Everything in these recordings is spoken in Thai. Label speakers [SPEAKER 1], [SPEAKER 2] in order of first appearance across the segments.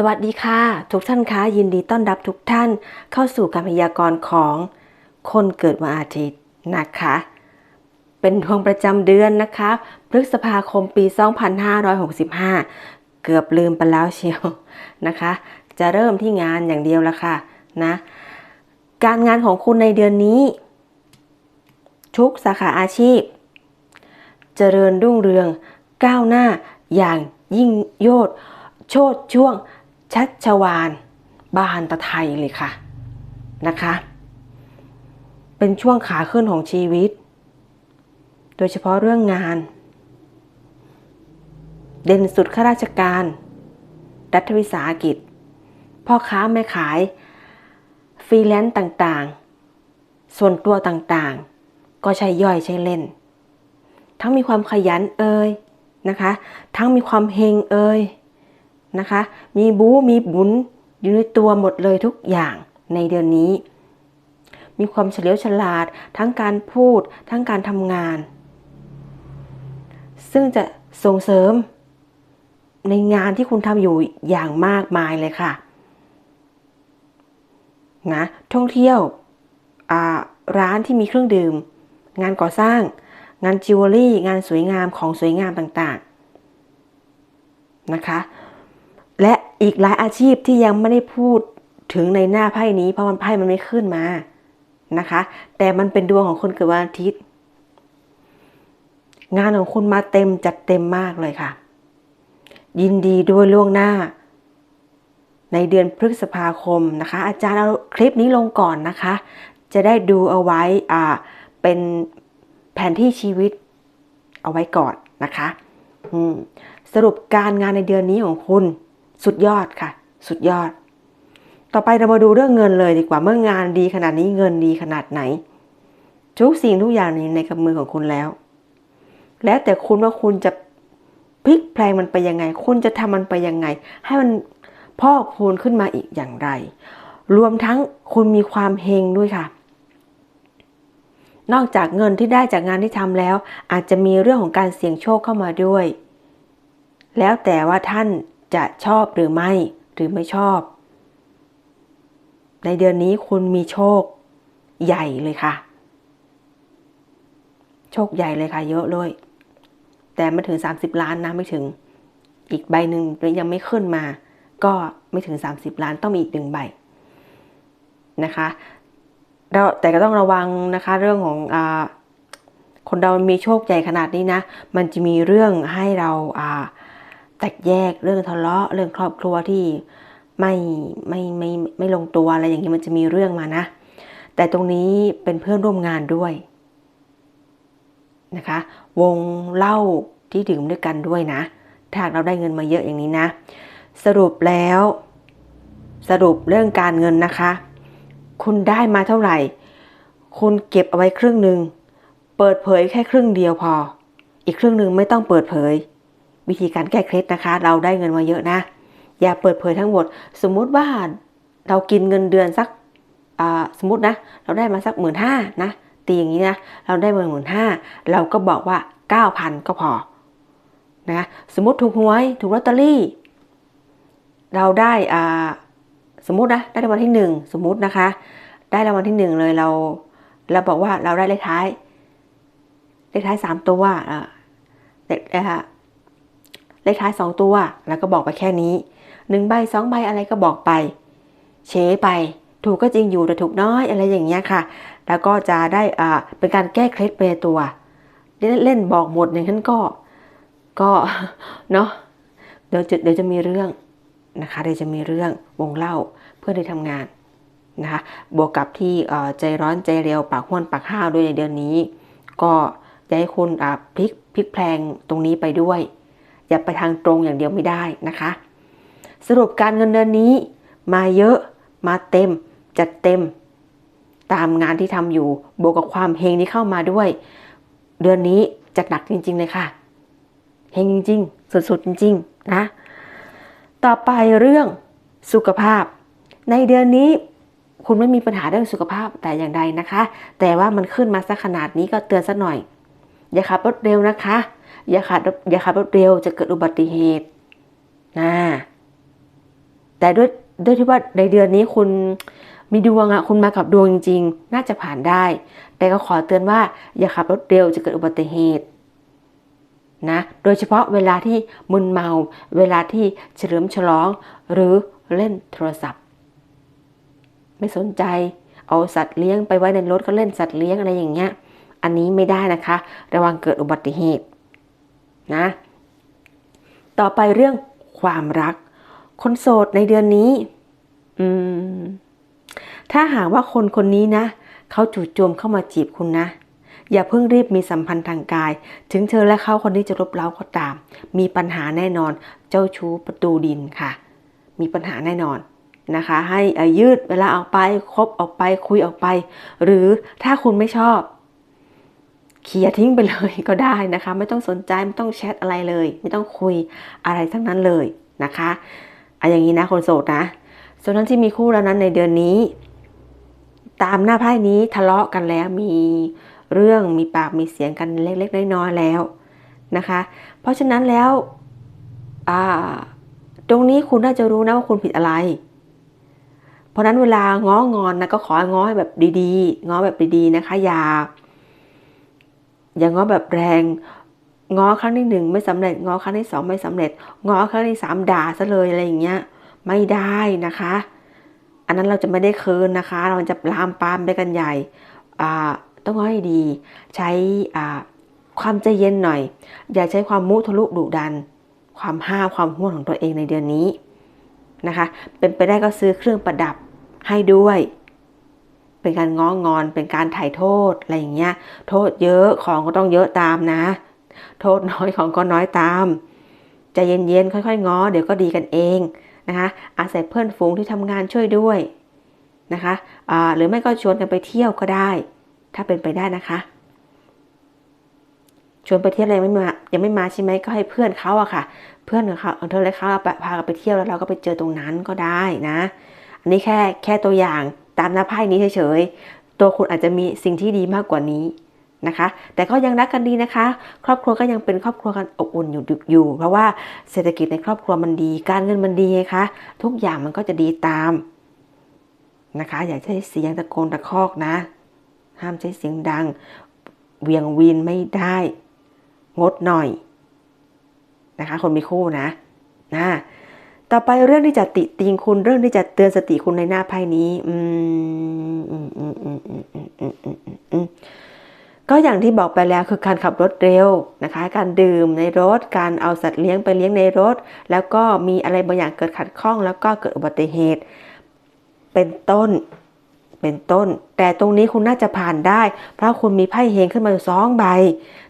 [SPEAKER 1] สวัสดีค่ะ ทุกท่านคะยินดีต้อนรับทุกท่านเข้าสู่การพยากรณ์ของคนเกิดวันอาทิตย์นะคะ เป็นดวงประจำเดือนนะคะ พฤษภาคมปี 2565 เกือบลืมไปแล้วเชียวนะคะ จะเริ่มที่งานอย่างเดียวละค่ะนะการงานของคุณในเดือนนี้ ทุกสาขาอาชีพ เจริญรุ่งเรืองก้าวหน้าอย่างยิ่งโยดโชดช่วง ชัชวานบานตะไทยเลยค่ะนะคะ เป็นช่วงขาขึ้นของชีวิต โดยเฉพาะเรื่องงาน เด่นสุดข้าราชการ รัฐวิสาหกิจ พ่อค้าแม่ขาย ฟรีแลนซ์ต่างๆ ส่วนตัวต่างๆ ก็ใช้ย่อยใช้เล่น ทั้งมีความขยันเอ่ยนะคะ ทั้งมีความเฮงเอ่ย นะคะ มีบู๊มีบุญอยู่ในตัวหมดเลยทุกอย่างในเดือนนี้ มีความเฉลียวฉลาด ทั้งการพูด ทั้งการทำงาน ซึ่งจะส่งเสริม ในงานที่คุณทำอยู่อย่างมากมายเลยค่ะนะท่องเที่ยวร้านที่มีเครื่องดื่ม งานก่อสร้าง งานจิวเวลรี่ งานสวยงามของสวยงามต่างๆ นะคะ และอีกหลายอาชีพที่ยังไม่ได้พูดถึงในหน้าไพ่นี้เพราะมันไพ่มันไม่ขึ้นมานะคะ แต่มันเป็นดวงของคนเกิดวันอาทิตย์ งานของคุณมาเต็มจัดเต็มมากเลยค่ะ ยินดีด้วยล่วงหน้า ในเดือนพฤษภาคมนะคะ อาจารย์เอาคลิปนี้ลงก่อนนะคะ จะได้ดูเอาไว้อ่าเป็นแผนที่ชีวิตเอาไว้ก่อนนะคะสรุปการงานในเดือนนี้ของคุณ สุดยอดค่ะ สุดยอด ต่อไปเรามาดูเรื่องเงินเลยดีกว่าเมื่องานดีขนาดนี้เงินดีขนาดไหน ทุกสิ่งทุกอย่างในกำมือของคุณแล้ว แล้วแต่คุณว่าคุณจะพลิกแปลงมันไปยังไง คุณจะทำมันไปยังไง ให้มันพอกพูนขึ้นมาอีกอย่างไร รวมทั้งคุณมีความเฮงด้วยค่ะ นอกจากเงินที่ได้จากงานที่ทำแล้ว อาจจะมีเรื่องของการเสี่ยงโชคเข้ามาด้วย แล้วแต่ว่าท่าน จะชอบหรือไม่หรือไม่ชอบ ในเดือนนี้คุณมีโชคใหญ่เลยค่ะ โชคใหญ่เลยค่ะ เยอะเลย แต่ไม่ถึง 30 ล้านนะไม่ถึง อีกใบหนึ่งยังไม่ขึ้นมา ก็ไม่ถึง 30 ล้านต้องมีอีกหนึ่งใบนะคะเราแต่ก็ต้องระวังนะคะเรื่องของอคนเรามีโชคใหญ่ขนาดนี้นะ มันจะมีเรื่องให้เราอ่า แตกแยกเรื่องทะเลาะเรื่องครอบครัวที่ไม่ไม่ไม่ไม่ลงตัวอะไรอย่างนี้มันจะมีเรื่องมานะ แต่ตรงนี้เป็นเพื่อนร่วมงานด้วยนะคะ วงเล่าที่ดื่มด้วยกันด้วยนะ ถ้าเราได้เงินมาเยอะอย่างนี้นะ สรุปแล้ว สรุปเรื่องการเงินนะคะ คุณได้มาเท่าไหร่ คุณเก็บเอาไว้ครึ่งหนึ่ง เปิดเผยแค่ครึ่งเดียวพอ อีกครึ่งหนึ่งไม่ต้องเปิดเผย วิธีการแก้เคล็ดนะคะ เราได้เงินมาเยอะนะ อย่าเปิดเผยทั้งหมด สมมุติว่าเรากินเงินเดือนสักสมมตินะ เราได้มาสักหมื่นห้านะตีอย่างนี้นะ เราได้มาหมื่นห้าเราก็บอกว่าเก้าพันก็พอนะสมมติถูกหวยถูกลอตเตอรี่ เราได้อ่าสมมตินะได้รางวัลที่หนึ่งสมมตินะคะ ได้รางวัลที่หนึ่งเลยเราเราบอกว่าเราได้เลขท้าย เลขท้ายสามตัวอ่าเด็กนะคะ เลขท้ายสองตัว แล้วก็บอกไปแค่นี้หนึ่งใบสองใบอะไรก็บอกไป เชไปถูกก็จริงอยู่แต่ถูกน้อยอะไรอย่างเงี้ยค่ะ แล้วก็จะได้อ่าเป็นการแก้เคล็ดไปตัวเล่นบอกหมดอย่างนั้นก็ ก็เนาะเดี๋ยวจะเดี๋ยวจะมีเรื่องนะคะเดี๋ยวจะมีเรื่องวงเล่าเพื่อได้ทำงานนะคะบวกกับที่ใจร้อนใจเร็วปากห้วนปากห้าวด้วยในเดือนนี้ ก็จะให้คุณพลิกพลิกแพลงตรงนี้ไปด้วย อย่าไปทางตรงอย่างเดียวไม่ได้นะคะ สรุปการเงินเดือนนี้ มาเยอะมาเต็ม จัดเต็ม ตามงานที่ทำอยู่บวกกับความเฮงที่เข้ามาด้วย เดือนนี้จัดหนักจริง ๆ เลยค่ะเฮงจริงๆสุดๆจริง ๆ นะ ต่อไปเรื่องสุขภาพ ในเดือนนี้คุณไม่มีปัญหาเรื่องสุขภาพแต่อย่างใดนะคะ แต่ว่ามันขึ้นมาสักขนาดนี้ก็เตือนสักหน่อย อย่าขับรถเร็วนะคะ อย่าขับอย่าขับรถเร็วจะเกิดอุบัติเหตุนะแต่ด้วยด้วยที่ว่าในเดือนนี้คุณมีดวงอะคุณมากับดวงจริง ๆ น่าจะผ่านได้ แต่ก็ขอเตือนว่าอย่าขับรถเร็วจะเกิดอุบัติเหตุนะโดยเฉพาะเวลาที่มึนเมา เวลาที่เฉลิมฉลอง หรือเล่นโทรศัพท์ ไม่สนใจเอาสัตว์เลี้ยงไปไว้ในรถก็เล่นสัตว์เลี้ยงอะไรอย่างเงี้ย อันนี้ไม่ได้นะคะ ระวังเกิดอุบัติเหตุ นะ ต่อไปเรื่องความรัก คนโสดในเดือนนี้ อืม ถ้าหากว่าคนคนนี้นะ เขาจู่โจมเข้ามาจีบคุณนะ อย่าเพิ่งรีบมีสัมพันธ์ทางกาย ถึงเธอและเขาคนนี้จะรบเร้าก็ตาม มีปัญหาแน่นอน เจ้าชู้ประตูดินค่ะ มีปัญหาแน่นอนนะคะ ให้ยืดเวลาออกไปคบออกไปคุยออกไป หรือถ้าคุณไม่ชอบ เคลียร์ทิ้งไปเลยก็ได้นะคะ ไม่ต้องสนใจไม่ต้องแชทอะไรเลย ไม่ต้องคุยอะไรทั้งนั้นเลยนะคะอะอย่างนี้นะคนโสดนะส่วนนั้นที่มีคู่แล้วนั้นในเดือนนี้ ตามหน้าไพ่นี้ทะเลาะกันแล้วมีเรื่องมีปากมีเสียงกันเล็กๆน้อยๆแล้วนะคะ เพราะฉะนั้นแล้วตรงนี้คุณน่าจะรู้นะว่าคุณผิดอะไร เพราะนั้นเวลาง้องอนนะก็ของ้อแบบดีๆ ง้อแบบดีๆนะคะ อย่า อย่างง้อแบบแรงง้อครั้งที่หนึ่งไม่สำเร็จง้อครั้งที่สองไม่สำเร็จง้อครั้งที่สามด่าซะเลยอะไรอย่างเงี้ย ไม่ได้นะคะ อันนั้นเราจะไม่ได้คืนนะคะ เราจะลามปามไปกันใหญ่ต้องง้อให้ดี ใช้ความใจเย็นหน่อย อย่าใช้ความมุทะลุดุดัน ความห้าความห้วนของตัวเองในเดือนนี้นะคะ เป็นไปได้ก็ซื้อเครื่องประดับให้ด้วย เป็นการง้องอนเป็นการถ่ายโทษอะไรอย่างเงี้ย โทษเยอะของก็ต้องเยอะตามนะ โทษน้อยของก็น้อยตามใจเย็นๆค่อยๆง้อเดี๋ยวก็ดีกันเองนะคะอาศัยเพื่อนฝูงที่ทำงานช่วยด้วยนะคะะหรือไม่ก็ชวนกันไปเที่ยวก็ได้ ถ้าเป็นไปได้นะคะชวนไปเที่ยวอะไรไม่มายังไม่มาใช่ไหมก็ให้เพื่อนเขาอะค่ะ เพื่อนของเขาเธอและเขาพาไปเที่ยวแล้วเราก็ไปเจอตรงนั้นก็ได้นะ อันนี้แค่แค่ตัวอย่าง ตามหน้าไพ่นี้เฉยๆ ตัวคุณอาจจะมีสิ่งที่ดีมากกว่านี้นะคะ แต่ก็ยังรักกันดีนะคะ ครอบครัวก็ยังเป็นครอบครัวกันอบอุ่นอยู่อยู่ เพราะว่าเศรษฐกิจในครอบครัวมันดี การเงินมันดีคะทุกอย่างมันก็จะดีตามนะคะ อย่าใช้เสียงตะโกนตะคอกนะ ห้ามใช้เสียงดัง เวียงวีนไม่ได้ งดหน่อยนะคะ คนมีคู่นะนะ ต่อไปเรื่องที่จะติติงคุณเรื่องที่จะเตือนสติคุณในหน้าไพ่นี้ อืมอืมอืมอืมอืมอืมอืมอืมอืมก็อย่างที่บอกไปแล้วคือการขับรถเร็วนะคะ การดื่มในรถ การเอาสัตว์เลี้ยงไปเลี้ยงในรถ แล้วก็มีอะไรบางอย่างเกิดขัดข้อง แล้วก็เกิดอุบัติเหตุ เป็นต้น เป็นต้น แต่ตรงนี้คุณน่าจะผ่านได้ เพราะคุณมีไพ่เฮงขึ้นมาสองใบ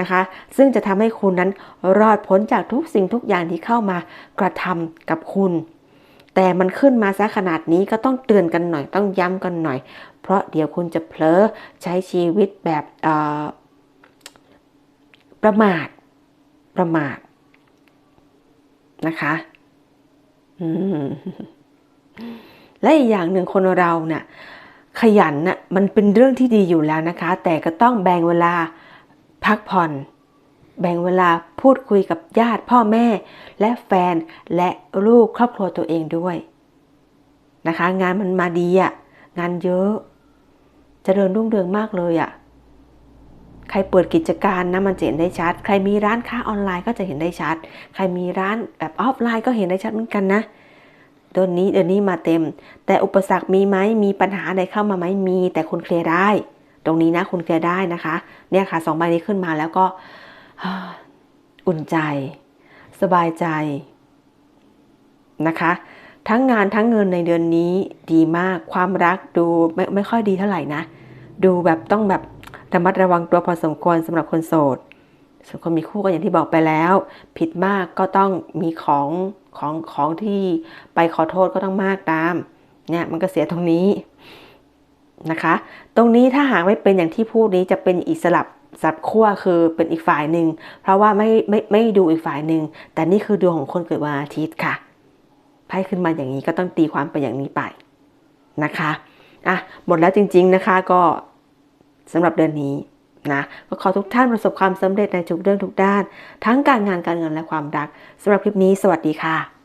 [SPEAKER 1] นะคะ ซึ่งจะทำให้คุณนั้นรอดพ้นจากทุกสิ่งทุกอย่างที่เข้ามากระทำกับคุณ แต่มันขึ้นมาซะขนาดนี้ก็ต้องเตือนกันหน่อยต้องย้ำกันหน่อย เพราะเดี๋ยวคุณจะเผลอใช้ชีวิตแบบประมาทประมาทนะคะและอีกอย่างหนึ่งคนเราเนะ่ย ขยันน่ะมันเป็นเรื่องที่ดีอยู่แล้วนะคะ แต่ก็ต้องแบ่งเวลาพักผ่อน แบ่งเวลาพูดคุยกับญาติพ่อแม่ และแฟนและลูกครอบครัวตัวเองด้วยนะคะ งานมันมาดีอะ่ะงานเยอะจเจริญรุ่งเรืองมากเลยอะ่ะใครเปิดกิจการนะมันจะเห็นได้ชัด ใครมีร้านค้าออนไลน์ก็จะเห็นได้ชัด ใครมีร้านแบบออฟไลน์ก็เห็นได้ชัดเหมือนกันนะ เดือนนี้เดือนนี้มาเต็ม แต่อุปสรรคมีไหมมีปัญหาอะไรเข้ามาไหมมี แต่คุณเคลียร์ได้ ตรงนี้นะคุณแกได้นะคะ เนี่ยค่ะสองใบนี้ขึ้นมาแล้วก็อุ่นใจ สบายใจนะคะ ทั้งงานทั้งเงินในเดือนนี้ดีมากความรักดูไม่ไม่ค่อยดีเท่าไหร่นะ ดูแบบต้องแบบระมัดระวังตัวพอสมควรสำหรับคนโสดส่วนคนมีคู่ก็อย่างที่บอกไปแล้ว ผิดมากก็ต้องมีของ ของของที่ไปขอโทษก็ต้องมากตาม เนี่ยมันก็เสียตรงนี้นะคะ ตรงนี้ถ้าหากไม่เป็นอย่างที่พูดนี้จะเป็นอิสลับสับขั้วคือเป็นอีกฝ่ายหนึ่ง เพราะว่าไม่ไม่ไม่ดูอีกฝ่ายหนึ่ง แต่นี่คือดวงของคนเกิดวันอาทิตย์ค่ะไพ่ขึ้นมาอย่างนี้ก็ต้องตีความไปอย่างนี้ไปนะคะอะหมดแล้วจริง ๆนะคะก็สำหรับเดือนนี้ นะก็ขอทุกท่านประสบความสำเร็จในทุกเรื่องทุกด้าน ทั้งการงานการเงินและความรักสำหรับคลิปนี้ สวัสดีค่ะ